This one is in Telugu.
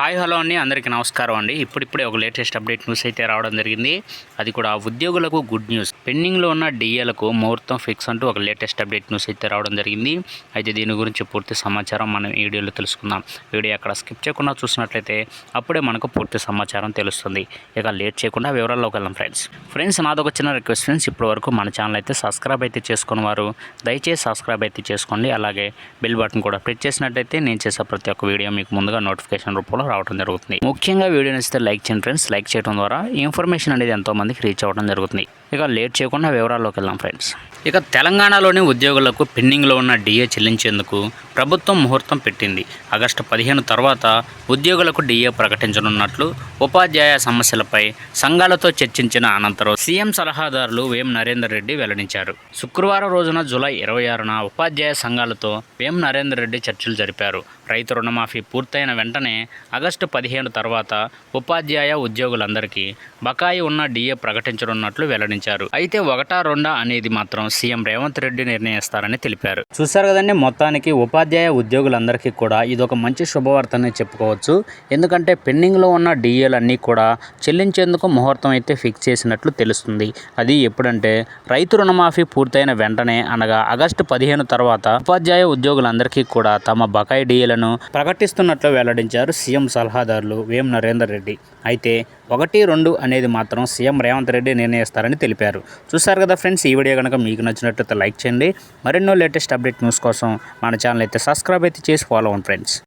హాయ్ హలో అండి. అందరికీ నమస్కారం అండి. ఇప్పుడిప్పుడే ఒక లేటెస్ట్ అప్డేట్ న్యూస్ అయితే రావడం జరిగింది. అది కూడా ఉద్యోగులకు గుడ్ న్యూస్. పెండింగ్లో ఉన్న డిఏలకు ముహూర్తం ఫిక్స్ అంటూ ఒక లేటెస్ట్ అప్డేట్ న్యూస్ అయితే రావడం జరిగింది. అయితే దీని గురించి పూర్తి సమాచారం మనం ఈ వీడియోలో తెలుసుకుందాం. వీడియో అక్కడ స్కిప్ చేయకుండా చూసినట్లయితే అప్పుడే మనకు పూర్తి సమాచారం తెలుస్తుంది. ఇక లేట్ చేయకుండా వివరాల్లోకి వెళ్ళాం ఫ్రెండ్స్. ఫ్రెండ్స్ నాదొక చిన్న రిక్వెస్ట్ ఫ్రెండ్స్. ఇప్పటి వరకు మన ఛానల్ అయితే సబ్స్క్రైబ్ అయితే చేసుకున్న వారు దయచేసి సబ్స్క్రైబ్ అయితే చేసుకోండి. అలాగే బెల్ బటన్ కూడా ప్రెస్ చేసినట్టయితే నేను చేసే ప్రతి ఒక్క వీడియో మీకు ముందుగా నోటిఫికేషన్ రూపంలో రావడం జరుగుతుంది. ముఖ్యంగా వీడియో నచ్చితే లైక్ చేయండి ఫ్రెండ్స్. లైక్ చేయడం ద్వారా ఇన్ఫర్మేషన్ అనేది ఎంతో మందికి రీచ్ అవ్వడం జరుగుతుంది. ఇక లేట్ చేయకుండా వివరాల్లోకి వెళ్దాం ఫ్రెండ్స్ ఇక తెలంగాణలోని ఉద్యోగులకు పెండింగ్లో ఉన్న డిఏ చెల్లించేందుకు ప్రభుత్వం ముహూర్తం పెట్టింది. ఆగస్టు పదిహేను తర్వాత ఉద్యోగులకు డిఏ ప్రకటించనున్నట్లు ఉపాధ్యాయ సమస్యలపై సంఘాలతో చర్చించిన అనంతరం సీఎం సలహాదారులు వేం నరేందర్ రెడ్డి వెల్లడించారు. శుక్రవారం రోజున జూలై ఇరవై ఆరున ఉపాధ్యాయ సంఘాలతో వేం నరేందర్ రెడ్డి చర్చలు జరిపారు. రైతు రుణమాఫీ పూర్తయిన వెంటనే ఆగస్టు పదిహేను తర్వాత ఉపాధ్యాయ ఉద్యోగులందరికీ బకాయి ఉన్న డిఏ ప్రకటించనున్నట్లు వెల్లడించారు. అయితే ఒకటా రెండా అనేది మాత్రం సీఎం రేవంత్ రెడ్డి నిర్ణయిస్తారని తెలిపారు. చూశారు కదండి మొత్తానికి ఉపాధ్యాయ ఉద్యోగులందరికీ కూడా ఇది ఒక మంచి శుభవార్తనే చెప్పుకోవచ్చు. ఎందుకంటే పెండింగ్లో ఉన్న డిఏలన్నీ కూడా చెల్లించేందుకు ముహూర్తం అయితే ఫిక్స్ చేసినట్లు తెలుస్తుంది. అది ఎప్పుడంటే రైతు రుణమాఫీ పూర్తయిన వెంటనే అనగా ఆగస్టు పదిహేను తర్వాత ఉపాధ్యాయ ఉద్యోగులందరికీ కూడా తమ బకాయి డిఏలను ప్రకటిస్తున్నట్లు వెల్లడించారు సీఎం సలహాదారులు వేం నరేందర్ రెడ్డి. అయితే ఒకటి రెండు అనేది మాత్రం సీఎం రేవంత్ రెడ్డి నిర్ణయిస్తారని తెలిపారు. చూసారు కదా ఫ్రెండ్స్ ఈ వీడియో కనుక మీకు నచ్చినట్లయితే లైక్ చేయండి. మరెన్నో లేటెస్ట్ అప్డేట్ న్యూస్ కోసం మన ఛానల్ అయితే సబ్స్క్రైబ్ అయితే చేసి ఫాలో అవ్వండి ఫ్రెండ్స్